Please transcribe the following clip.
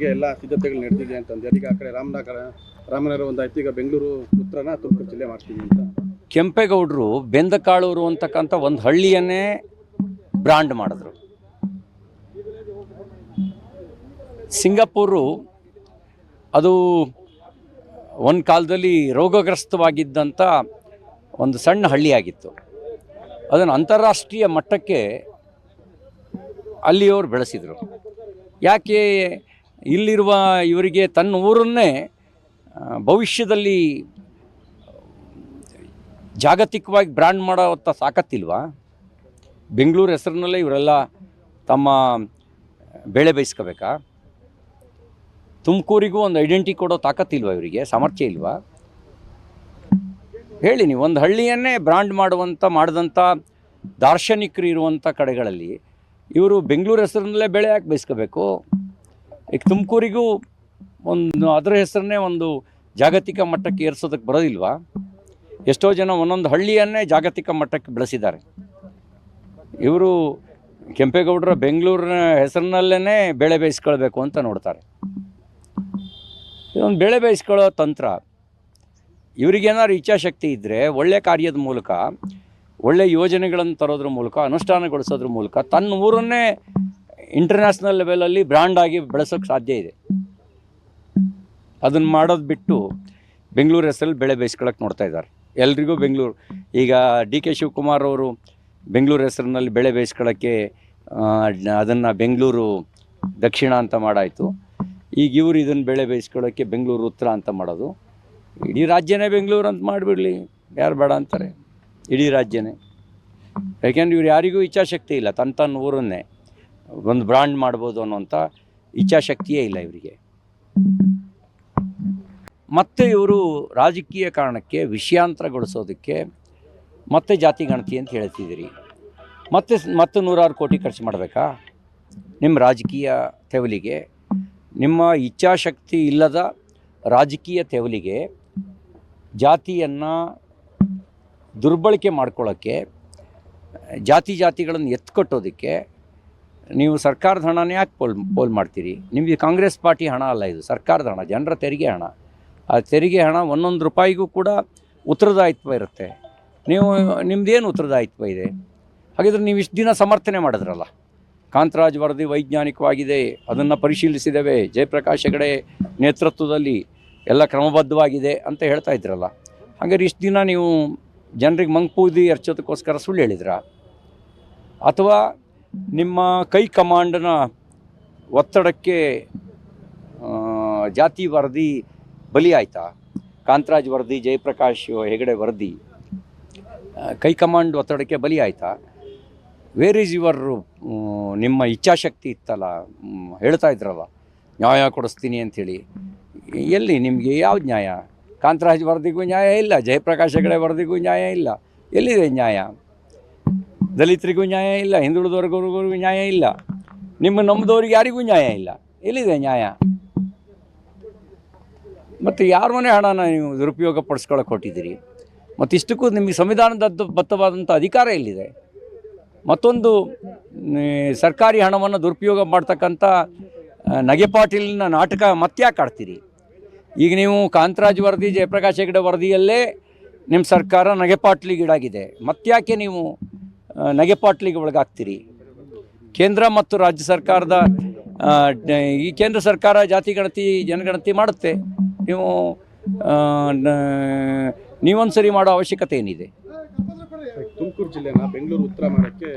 ಬಗ್ಗೆ ಎಲ್ಲ ಸಿದ್ಧತೆಗಳು ನಡೆದಿದೆ ಅಂತಂದು. ಈಗ ಆ ಕಡೆ ರಾಮನಗರ ರಾಮನಗರ ಒಂದಾಯ್ತು ಈಗ ಬೆಂಗಳೂರು ಉತ್ತರನ ತುಮಕೂರು ಜಿಲ್ಲೆ ಮಾಡ್ತೀವಿ ಅಂತ. ಕೆಂಪೇಗೌಡರು ಬೆಂದಕಾಳೂರು ಅಂತಕ್ಕಂಥ ಒಂದು ಹಳ್ಳಿಯನ್ನೇ ಬ್ರಾಂಡ್ ಮಾಡಿದ್ರು. ಸಿಂಗಾಪುರು ಅದು ಒಂದು ಕಾಲದಲ್ಲಿ ರೋಗಗ್ರಸ್ತವಾಗಿದ್ದಂಥ ಒಂದು ಸಣ್ಣ ಹಳ್ಳಿಯಾಗಿತ್ತು. ಅದನ್ನು ಅಂತಾರಾಷ್ಟ್ರೀಯ ಮಟ್ಟಕ್ಕೆ ಅಲ್ಲಿಯವರು ಬೆಳೆಸಿದರು. ಯಾಕೆ ಇಲ್ಲಿರುವ ಇವರಿಗೆ ತನ್ನ ಊರನ್ನೇ ಭವಿಷ್ಯದಲ್ಲಿ ಜಾಗತಿಕವಾಗಿ ಬ್ರ್ಯಾಂಡ್ ಮಾಡೋತ್ತ ಸಾಕತ್ತಿಲ್ವಾ? ಬೆಂಗಳೂರು ಹೆಸರಿನಲ್ಲೇ ಇವರೆಲ್ಲ ತಮ್ಮ ಬೆಳೆ ಬೇಯಿಸ್ಕೋಬೇಕಾ? ತುಮಕೂರಿಗೂ ಒಂದು ಐಡೆಂಟಿ ಕೊಡೋ ತಾಕತ್ತಿಲ್ವಾ ಇವರಿಗೆ? ಸಾಮರ್ಥ್ಯ ಇಲ್ವಾ? ಹೇಳಿ ನೀವು, ಒಂದು ಹಳ್ಳಿಯನ್ನೇ ಬ್ರ್ಯಾಂಡ್ ಮಾಡುವಂಥ ಮಾಡಿದಂಥ ದಾರ್ಶನಿಕರು ಇರುವಂಥ ಕಡೆಗಳಲ್ಲಿ ಇವರು ಬೆಂಗಳೂರು ಹೆಸರಿನಲ್ಲೇ ಬೆಳೆ ಯಾಕೆ ಬೇಯಿಸ್ಕೋಬೇಕು? ಈಗ ತುಮಕೂರಿಗೂ ಒಂದು ಅದರ ಹೆಸರನ್ನೇ ಒಂದು ಜಾಗತಿಕ ಮಟ್ಟಕ್ಕೆ ಏರಿಸೋದಕ್ಕೆ ಬರೋದಿಲ್ವಾ? ಎಷ್ಟೋ ಜನ ಒಂದೊಂದು ಹಳ್ಳಿಯನ್ನೇ ಜಾಗತಿಕ ಮಟ್ಟಕ್ಕೆ ಬೆಳೆಸಿದ್ದಾರೆ. ಇವರು ಕೆಂಪೇಗೌಡರ ಬೆಂಗಳೂರಿನ ಹೆಸರಿನಲ್ಲೇ ಬೆಳೆ ಬೇಯಿಸ್ಕೊಳ್ಬೇಕು ಅಂತ ನೋಡ್ತಾರೆ. ಇದೊಂದು ಬೆಳೆ ಬೇಯಿಸ್ಕೊಳ್ಳೋ ತಂತ್ರ. ಇವರಿಗೇನಾದ್ರು ಇಚ್ಛಾಶಕ್ತಿ ಇದ್ದರೆ ಒಳ್ಳೆ ಕಾರ್ಯದ ಮೂಲಕ, ಒಳ್ಳೆ ಯೋಜನೆಗಳನ್ನು ತರೋದ್ರ ಮೂಲಕ, ಅನುಷ್ಠಾನಗೊಳಿಸೋದ್ರ ಮೂಲಕ ತನ್ನ ಊರನ್ನೇ ಇಂಟರ್ನ್ಯಾಷನಲ್ ಲೆವೆಲಲ್ಲಿ ಬ್ರ್ಯಾಂಡ್ ಆಗಿ ಬೆಳೆಸೋಕ್ಕೆ ಸಾಧ್ಯ ಇದೆ. ಅದನ್ನು ಮಾಡೋದು ಬಿಟ್ಟು ಬೆಂಗಳೂರು ಹೆಸರಲ್ಲಿ ಬೆಳೆ ಬೇಯಿಸ್ಕೊಳ್ಳೋಕೆ ನೋಡ್ತಾ ಇದ್ದಾರೆ. ಎಲ್ರಿಗೂ ಬೆಂಗಳೂರು, ಈಗ ಡಿ ಕೆ ಶಿವಕುಮಾರ್ ಅವರು ಬೆಂಗಳೂರು ಹೆಸರಿನಲ್ಲಿ ಬೆಳೆ ಬೇಯಿಸ್ಕೊಳ್ಳೋಕ್ಕೆ ಅದನ್ನು ಬೆಂಗಳೂರು ದಕ್ಷಿಣ ಅಂತ ಮಾಡಾಯಿತು. ಈಗ ಇವರು ಇದನ್ನು ಬೆಳೆ ಬೇಯಿಸ್ಕೊಳ್ಳೋಕ್ಕೆ ಬೆಂಗಳೂರು ಉತ್ತರ ಅಂತ ಮಾಡೋದು. ಇಡೀ ರಾಜ್ಯನೇ ಬೆಂಗಳೂರು ಅಂತ ಮಾಡಿಬಿಡಲಿ. ಯಾರು ಬೇಡ ಅಂತಾರೆ. ಇಡೀ ರಾಜ್ಯನೇ. ಯಾಕೆಂದ್ರೆ ಇವ್ರು ಯಾರಿಗೂ ಇಚ್ಛಾಶಕ್ತಿ ಇಲ್ಲ. ತನ್ನ ತನ್ನ ಊರನ್ನೇ. ಒಂದು ಬ್ರಾಂಡ್ ಮಾಡ್ಬೋದು ಅನ್ನೋಂಥ ಇಚ್ಛಾಶಕ್ತಿಯೇ ಇಲ್ಲ ಇವರಿಗೆ. ಮತ್ತೆ ಇವರು ರಾಜಕೀಯ ಕಾರಣಕ್ಕೆ ವಿಷಯಾಂತರಗೊಳಿಸೋದಕ್ಕೆ ಮತ್ತೆ ಜಾತಿ ಗಣತಿ ಅಂತ ಹೇಳ್ತಿದ್ದೀರಿ. ಮತ್ತೆ ಮತ್ತೆ ನೂರಾರು ಕೋಟಿ ಖರ್ಚು ಮಾಡಬೇಕಾ? ನಿಮ್ಮ ರಾಜಕೀಯ ತೆವಲಿಗೆ ನಿಮ್ಮ ಇಚ್ಛಾಶಕ್ತಿ ಇಲ್ಲದ ರಾಜಕೀಯ ತೆವಲಿಗೆ ಜಾತಿಯನ್ನು ದುರ್ಬಳಕೆ ಮಾಡ್ಕೊಳ್ಳೋಕ್ಕೆ ಜಾತಿ ಜಾತಿಗಳನ್ನು ಎತ್ಕೊಟ್ಟೋದಕ್ಕೆ ನೀವು ಸರ್ಕಾರದ ಹಣನ ಯಾಕೆ ಪೋಲ್ ಪೋಲ್ ಮಾಡ್ತೀರಿ? ನಿಮಗೆ ಕಾಂಗ್ರೆಸ್ ಪಾರ್ಟಿ ಹಣ ಅಲ್ಲ ಇದು, ಸರ್ಕಾರದ ಹಣ, ಜನರ ತೆರಿಗೆ ಹಣ. ಆ ತೆರಿಗೆ ಹಣ ಒಂದೊಂದು ರೂಪಾಯಿಗೂ ಕೂಡ ಉತ್ತರದಾಯಿತ್ವ ಇರುತ್ತೆ. ನೀವು ನಿಮ್ಮದೇನು ಉತ್ತರದಾಯಿತ್ವ ಇದೆ? ಹಾಗಿದ್ರೆ ನೀವು ಇಷ್ಟು ದಿನ ಸಮರ್ಥನೆ ಮಾಡಿದ್ರಲ್ಲ. ಕಾಂತರಾಜ್ ವರದಿ ವೈಜ್ಞಾನಿಕವಾಗಿದೆ, ಅದನ್ನು ಪರಿಶೀಲಿಸಿದ್ದೇವೆ ಜಯಪ್ರಕಾಶ್ ಹೆಗಡೆ ನೇತೃತ್ವದಲ್ಲಿ ಎಲ್ಲ ಕ್ರಮಬದ್ಧವಾಗಿದೆ ಅಂತ ಹೇಳ್ತಾ ಇದ್ರಲ್ಲ. ಹಾಗಾದ್ರೆ ಇಷ್ಟು ದಿನ ನೀವು ಜನರಿಗೆ ಮಂಗ್ಪೂದಿ ಎರ್ಚೋದಕ್ಕೋಸ್ಕರ ಸುಳ್ಳು ಹೇಳಿದ್ರಾ? ಅಥವಾ ನಿಮ್ಮ ಕೈ ಕಮಾಂಡ್ನ ಒತ್ತಡಕ್ಕೆ ಜಾತಿ ವರದಿ ಬಲಿ ಆಯಿತಾ? ಕಾಂತರಾಜ್ ವರದಿ, ಜಯಪ್ರಕಾಶ್ ಹೆಗಡೆ ವರದಿ ಕೈ ಕಮಾಂಡ್ ಒತ್ತಡಕ್ಕೆ ಬಲಿ ಆಯಿತಾ? ವೇರ್ ಈಸ್ ಯುವರ್ ನಿಮ್ಮ ಇಚ್ಛಾಶಕ್ತಿ ಇತ್ತಲ್ಲ? ಹೇಳ್ತಾ ಇದ್ರಲ್ಲ ನ್ಯಾಯ ಕೊಡಿಸ್ತೀನಿ ಅಂಥೇಳಿ. ಎಲ್ಲಿ ನಿಮಗೆ ಯಾವ ನ್ಯಾಯ? ಕಾಂತರಾಜ್ ವರದಿಗೂ ನ್ಯಾಯ ಇಲ್ಲ, ಜಯಪ್ರಕಾಶ್ ಹೆಗಡೆ ವರದಿಗೂ ನ್ಯಾಯ ಇಲ್ಲ. ಎಲ್ಲಿದೆ ನ್ಯಾಯ? ದಲಿತರಿಗೂ ನ್ಯಾಯ ಇಲ್ಲ ಹಿಂದುಳಿದವರ್ಗವ್ರಿಗೂ ನ್ಯಾಯ ಇಲ್ಲ. ನಿಮ್ಮ ನಂಬಿದವ್ರಿಗೆ ಯಾರಿಗೂ ನ್ಯಾಯ ಇಲ್ಲ. ಎಲ್ಲಿದೆ ನ್ಯಾಯ? ಮತ್ತು ಯಾರ ಮನೆ ಹಣನ ನೀವು ದುರುಪಯೋಗ ಪಡಿಸ್ಕೊಳಕ್ಕೆ ಹೊಟ್ಟಿದ್ದೀರಿ ಮತ್ತು ಇಷ್ಟಕ್ಕೂ ನಿಮಗೆ ಸಂವಿಧಾನದ ಬದ್ಧವಾದಂಥ ಅಧಿಕಾರ ಎಲ್ಲಿದೆ? ಮತ್ತೊಂದು ಸರ್ಕಾರಿ ಹಣವನ್ನು ದುರುಪಯೋಗ ಮಾಡ್ತಕ್ಕಂಥ ನಗೆಪಾಟೀಲಿನ ನಗೆ ಪಾಟೀಲಿನ ನಾಟಕ ಮತ್ತ್ಯಾಕೆ ಆಡ್ತೀರಿ? ಈಗ ನೀವು ಕಾಂತರಾಜ್ ವರದಿ, ಜಯಪ್ರಕಾಶ್ ಹೆಗಡೆ ವರದಿಯಲ್ಲೇ ನಿಮ್ಮ ಸರ್ಕಾರ ನಗೆಪಾಟ್ಲಿಗೀಡಾಗಿದೆ ಮತ್ತ್ಯಾಕೆ ನೀವು ನಗೆಪಾಟ್ಲಿಗೆ ಒಳಗಾಗ್ತೀರಿ. ಕೇಂದ್ರ ಮತ್ತು ರಾಜ್ಯ ಸರ್ಕಾರದ ಈ ಕೇಂದ್ರ ಸರ್ಕಾರ ಜಾತಿ ಗಣತಿ, ಜನಗಣತಿ ಮಾಡುತ್ತೆ. ನೀವು ನೀವೊಂದು ಸರಿ ಮಾಡೋ ಅವಶ್ಯಕತೆ ಏನಿದೆ? ತುಮಕೂರು ಜಿಲ್ಲೆನ ಬೆಂಗಳೂರು ಉತ್ತರ ಮಾಡೋಕ್ಕೆ